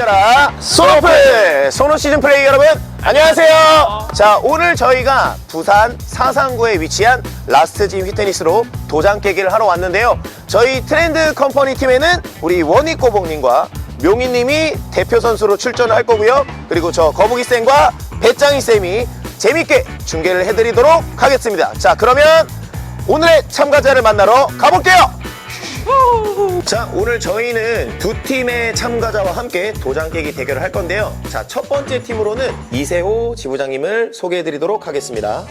달려라 소노플. 소노 시즌 플레이 여러분 안녕하세요. 자 오늘 저희가 부산 사상구에 위치한 라스트 짐 휘테니스로 도장 깨기를 하러 왔는데요. 저희 트렌드 컴퍼니 팀에는 우리 원익고봉님과 명희님이 대표 선수로 출전을 할 거고요. 그리고 저 거북이 쌤과 배짱이 쌤이 재밌게 중계를 해드리도록 하겠습니다. 자 그러면 오늘의 참가자를 만나러 가볼게요 자 오늘 저희는 두 팀의 참가자와 함께 도장 깨기 대결을 할 건데요 자 첫 번째 팀으로는 이세호 지부장님을 소개해 드리도록 하겠습니다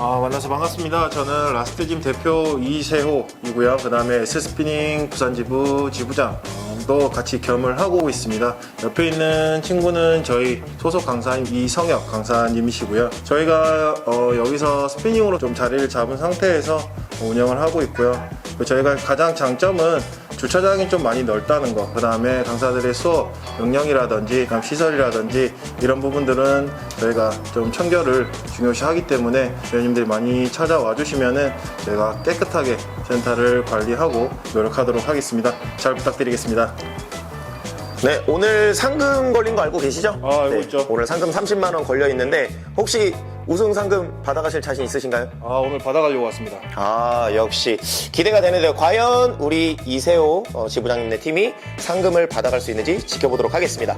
아, 만나서 반갑습니다. 저는 라스트짐 대표 이세호이고요. 그 다음에 S스피닝 부산지부 지부장 도 같이 겸을 하고 있습니다. 옆에 있는 친구는 저희 소속 강사님 이성혁 강사님이시고요. 저희가 어, 여기서 스피닝으로 좀 자리를 잡은 상태에서 운영을 하고 있고요. 그리고 저희가 가장 장점은 주차장이 좀 많이 넓다는 거, 그 다음에 강사들의 수업 역량이라든지 시설이라든지 이런 부분들은 저희가 좀 청결을 중요시하기 때문에 회원님들이 많이 찾아와 주시면은 저희가 깨끗하게 센터를 관리하고 노력하도록 하겠습니다. 잘 부탁드리겠습니다. 네 오늘 상금 걸린 거 알고 계시죠? 아, 알고 네, 있죠. 오늘 상금 30만 원 걸려 있는데 혹시 우승 상금 받아가실 자신 있으신가요? 아, 오늘 받아가려고 왔습니다. 아 역시 기대가 되는데요 과연 우리 이세호 어, 지부장님네 팀이 상금을 받아갈 수 있는지 지켜보도록 하겠습니다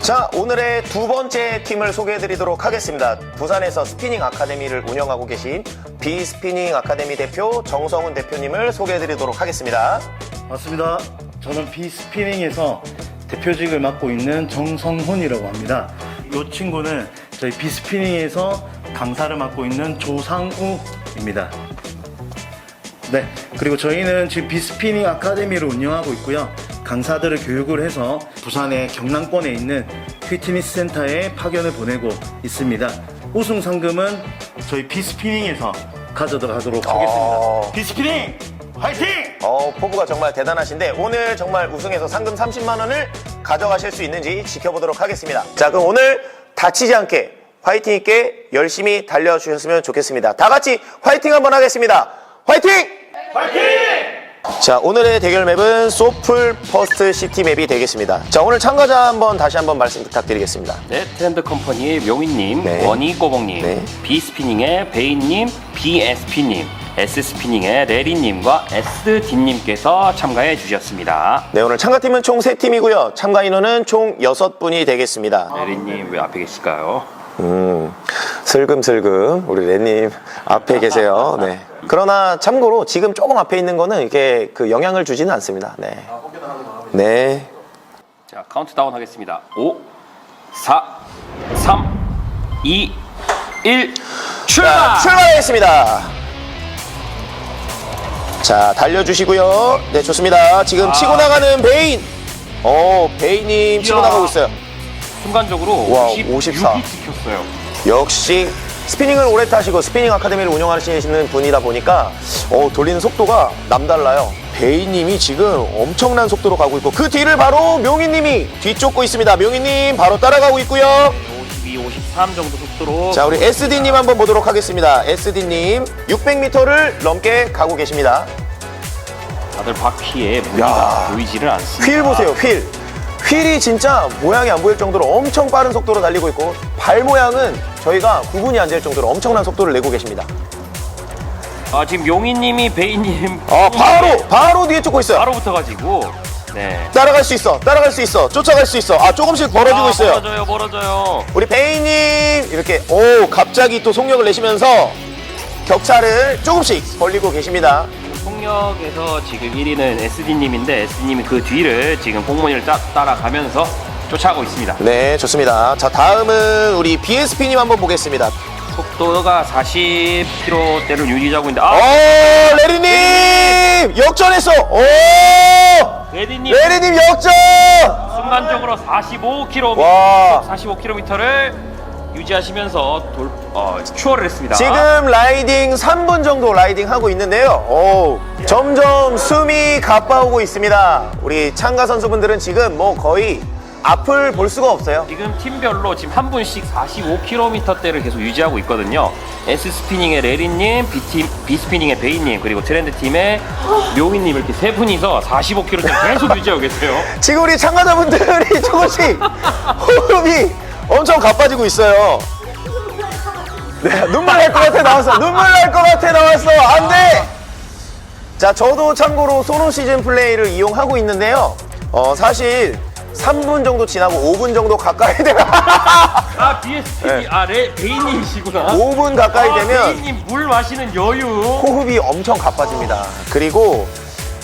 자 오늘의 두 번째 팀을 소개해 드리도록 하겠습니다 부산에서 스피닝 아카데미를 운영하고 계신 비스피닝 아카데미 대표 정성훈 대표님을 소개해 드리도록 하겠습니다 맞습니다. 저는 비스피닝에서 대표직을 맡고 있는 정성훈이라고 합니다. 이 친구는 저희 비스피닝에서 강사를 맡고 있는 조상우입니다. 네. 그리고 저희는 지금 비스피닝 아카데미를 운영하고 있고요. 강사들을 교육을 해서 부산의 경남권에 있는 휘트니스 센터에 파견을 보내고 있습니다. 우승 상금은 저희 비스피닝에서 가져가도록 하겠습니다. 어. 비스피닝 화이팅! 어, 포부가 정말 대단하신데 오늘 정말 우승해서 상금 30만 원을 가져가실 수 있는지 지켜보도록 하겠습니다. 자, 그럼 오늘 다치지 않게 화이팅 있게 열심히 달려주셨으면 좋겠습니다. 다 같이 화이팅 한번 하겠습니다. 화이팅! 화이팅! 자, 오늘의 대결 맵은 소풀 퍼스트 시티 맵이 되겠습니다. 자, 오늘 참가자 한번 다시 한번 말씀 부탁드리겠습니다. 네, 트렌드 컴퍼니의 묘민님, 네. 원희 꼬봉님, 네. 비스피닝의 베인님, BSP님, S스피닝의 레리님과 SD님께서 참가해 주셨습니다. 네, 오늘 참가팀은 총 3팀이고요. 참가 인원은 총 6분이 되겠습니다. 레리님 왜 앞에 계실까요? 음, 슬금슬금 우리 레님 앞에 계세요. 네. 그러나 참고로 지금 조금 앞에 있는 거는 이게 그 영향을 주지는 않습니다. 네. 네. 자, 카운트다운 하겠습니다. 5, 4, 3, 2, 1, 출발! 자, 출발하겠습니다. 자, 달려주시고요. 네, 좋습니다. 지금 아. 치고 나가는 베인. 어, 베인님 치고 이야. 나가고 있어요. 순간적으로 와, 56이 54. 찍혔어요. 역시 스피닝을 오래 타시고 스피닝 아카데미를 운영하시는 분이다 보니까 어, 돌리는 속도가 남달라요. 베이님이 지금 엄청난 속도로 가고 있고 그 뒤를 바로 명희님이 뒤쫓고 있습니다. 명희님 바로 따라가고 있고요. 52, 53 정도 속도로. 자 우리 SD님 한번 보도록 하겠습니다. SD님 600m를 넘게 가고 계십니다. 다들 바퀴에 야. 무늬가 보이지를 않습니다. 휠 보세요 휠. 휠이 진짜 모양이 안 보일 정도로 엄청 빠른 속도로 달리고 있고 발 모양은 저희가 구분이 안 될 정도로 엄청난 속도를 내고 계십니다. 아, 지금 용희님이 베이님. 어 바로 바로 뒤에 쫓고 있어요. 바로 붙어가지고. 네. 따라갈 수 있어. 따라갈 수 있어. 쫓아갈 수 있어. 아 조금씩 벌어지고 아, 있어요. 멀어져요, 멀어져요. 우리 베이님 이렇게 오 갑자기 또 속력을 내시면서 격차를 조금씩 벌리고 계십니다. 폭력에서 지금 1위는 SD님인데 SD님이 그 뒤를 지금 공무원을 따, 따라가면서 쫓아가고 있습니다. 네 좋습니다. 자 다음은 우리 BSP님 한번 보겠습니다. 속도가 40km대를 유지하고 있는데 오아 레리님! 역전했어! 오 레디님 레리님 역전 순간적으로 45km 와 45km를 유지하시면서 돌, 어, 추월을 했습니다. 지금 라이딩 3분 정도 라이딩 하고 있는데요. 오, 점점 숨이 가빠오고 있습니다. 우리 참가 선수분들은 지금 뭐 거의 앞을 볼 수가 없어요. 지금 팀별로 지금 한 분씩 45km대를 계속 유지하고 있거든요. S 스피닝의 레리님, B, B 스피닝의 베이님, 그리고 트렌드 팀의 묘희님 이렇게 세 분이서 45kg 계속 유지하고 계세요. 지금 우리 참가자분들이 조금씩 호흡이 엄청 가빠지고 있어요. 네, 눈물 날 것 같아 나왔어. 눈물 날 것 같아 나왔어. 안 돼! 자, 저도 참고로 소노 시즌 플레이를 이용하고 있는데요. 어, 사실 3분 정도 지나고 5분 정도 가까이 되면 아, BSP, 아, 레, 베이님이시구나. 5분 가까이 아, 되면 베이님 물 마시는 여유. 호흡이 엄청 가빠집니다. 그리고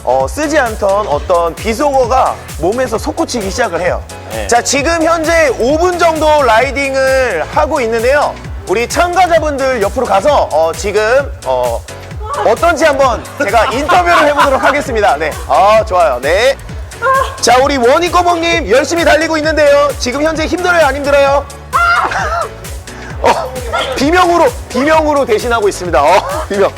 어, 쓰지 않던 어떤 비속어가 몸에서 솟구치기 시작을 해요. 네. 자, 지금 현재 5분 정도 라이딩을 하고 있는데요. 우리 참가자분들 옆으로 가서 어, 지금 어, 어떤지 한번 제가 인터뷰를 해보도록 하겠습니다. 네. 아, 좋아요. 네. 자, 우리 원희꺼봉님 열심히 달리고 있는데요. 지금 현재 힘들어요? 안 힘들어요? 어, 비명으로, 비명으로 대신하고 있습니다. 어, 비명.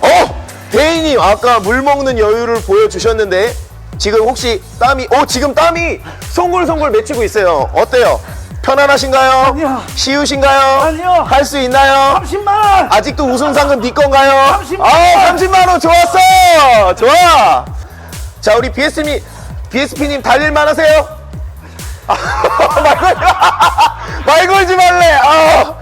어, 대인님 아까 물 먹는 여유를 보여주셨는데 지금 혹시 땀이, 어, 지금 땀이 송골송골 맺히고 있어요. 어때요? 편안하신가요? 아니요. 쉬우신가요? 아니요. 할 수 있나요? 30만 원! 아직도 우승 상금 네 건가요? 30만 아, 30만 원 좋았어. 좋아. 자, 우리 BS님, BSP님 달릴만 하세요? 말 걸지 마. 말 걸지 말래. 아.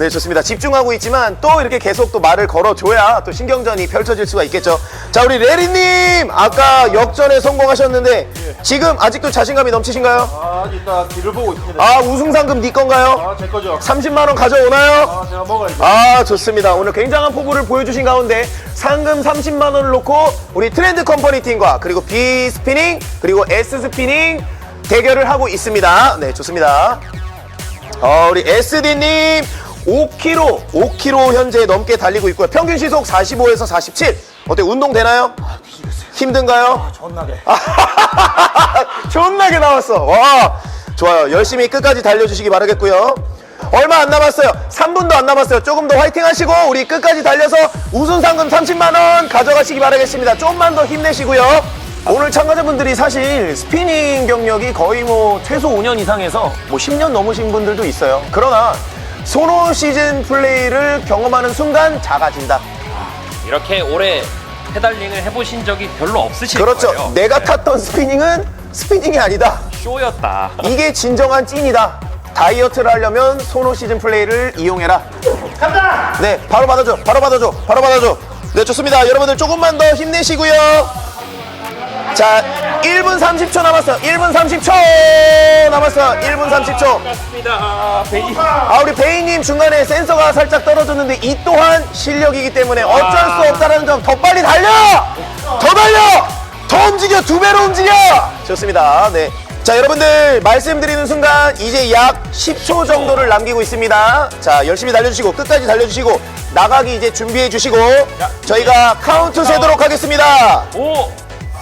네, 좋습니다. 집중하고 있지만 또 이렇게 계속 또 말을 걸어줘야 또 신경전이 펼쳐질 수가 있겠죠. 자, 우리 레리님 아까 역전에 성공하셨는데 지금 아직도 자신감이 넘치신가요? 아, 이따 길을 보고 있습니다. 아, 우승 상금 네 건가요? 아, 제 거죠. 30만 원 가져오나요? 아, 제가 먹어야죠. 아 좋습니다 오늘 굉장한 포부를 보여주신 가운데 상금 30만 원을 놓고 우리 트렌드 컴퍼니 팀과 그리고 B 스피닝 그리고 S 스피닝 대결을 하고 있습니다 네 좋습니다 어, 우리 SD님 5km 5km 현재 넘게 달리고 있고요 평균 시속 45에서 47 어때 운동 되나요? 힘든가요? 존나게. 존나게 나왔어. 와, 좋아요. 열심히 끝까지 달려주시기 바라겠고요. 얼마 안 남았어요. 3분도 안 남았어요. 조금 더 화이팅 하시고 우리 끝까지 달려서 우승 상금 30만 원 가져가시기 바라겠습니다. 좀만 더 힘내시고요. 오늘 참가자분들이 사실 스피닝 경력이 거의 뭐 최소 5년 이상에서 뭐 10년 넘으신 분들도 있어요. 그러나 소노 시즌 플레이를 경험하는 순간 작아진다. 이렇게 오래 페달링을 해보신 적이 별로 없으실 그렇죠. 거예요. 내가 네. 탔던 스피닝은 스피닝이 아니다. 쇼였다. 이게 진정한 찐이다. 다이어트를 하려면 소노 시즌 플레이를 이용해라. 간다! 네, 바로 받아줘. 바로 받아줘. 바로 받아줘. 네, 좋습니다. 여러분들 조금만 더 힘내시고요. 자, 1분 30초 남았어요. 1분 30초 남았어요. 1분 30초. 맞습니다. 베이. 아, 우리 베이님 중간에 센서가 살짝 떨어졌는데 이 또한 실력이기 때문에 어쩔 수 없다는 점 더 빨리 달려! 더 달려! 더 움직여! 두 배로 움직여! 좋습니다. 네. 자, 여러분들 말씀드리는 순간 이제 약 10초 정도를 남기고 있습니다. 자, 열심히 달려주시고 끝까지 달려주시고 나가기 이제 준비해 주시고 저희가 카운트 세도록 하겠습니다. 5,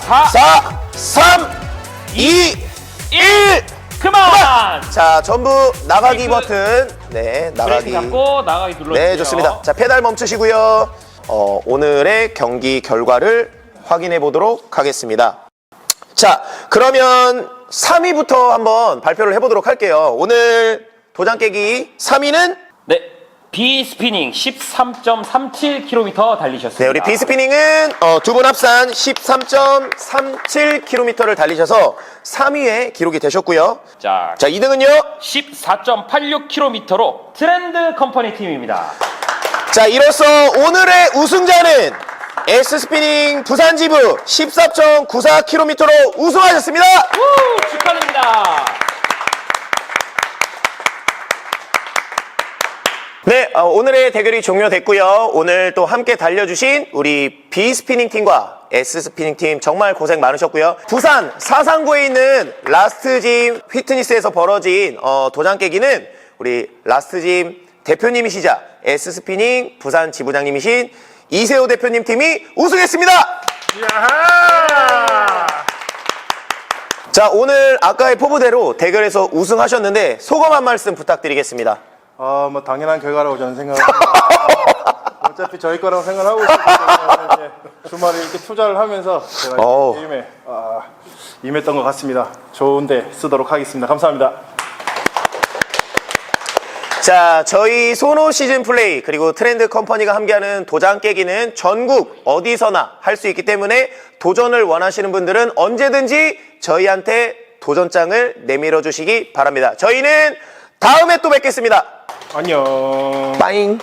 4, 4, 3, 2, 1. 그만! 자, 전부 나가기 브레이크. 버튼. 네, 나가기. 브레이크 잡고 나가기 눌러주세요. 네, 좋습니다. 자, 페달 멈추시고요. 어, 오늘의 경기 결과를 확인해 보도록 하겠습니다. 자, 그러면 3위부터 한번 발표를 해보도록 할게요. 오늘 도장 깨기 3위는 네. B 스피닝 13.37km 달리셨습니다. 네, 우리 비스피닝은 어, 두분 합산 13.37km를 달리셔서 3위의 기록이 되셨고요. 자, 자, 2등은요. 14.86km로 트렌드 컴퍼니 팀입니다. 자, 이로써 오늘의 우승자는 S스피닝 부산지부 14.94km로 우승하셨습니다. 우, 축하드립니다. 네, 어, 오늘의 대결이 종료됐고요. 오늘 또 함께 달려주신 우리 B 스피닝 팀과 S 스피닝 팀 정말 고생 많으셨고요. 부산 사상구에 있는 라스트짐 휘트니스에서 벌어진 어, 도장 깨기는 우리 라스트짐 대표님이시자 S 스피닝 부산 지부장님이신 이세호 대표님 팀이 우승했습니다. 자, 오늘 아까의 포부대로 대결에서 우승하셨는데 소감 한 말씀 부탁드리겠습니다. 아, 뭐 당연한 결과라고 저는 생각합니다. 어차피 저희 거라고 생각하고 있기 때문에 이제 주말에 이렇게 투자를 하면서 제가 이 어우. 게임에 아, 임했던 것 같습니다. 좋은데 쓰도록 하겠습니다. 감사합니다. 자, 저희 소노 시즌 플레이 그리고 트렌드 컴퍼니가 함께하는 도장 깨기는 전국 어디서나 할 수 있기 때문에 도전을 원하시는 분들은 언제든지 저희한테 도전장을 내밀어 주시기 바랍니다. 저희는 다음에 또 뵙겠습니다. 안녕. 빠잉.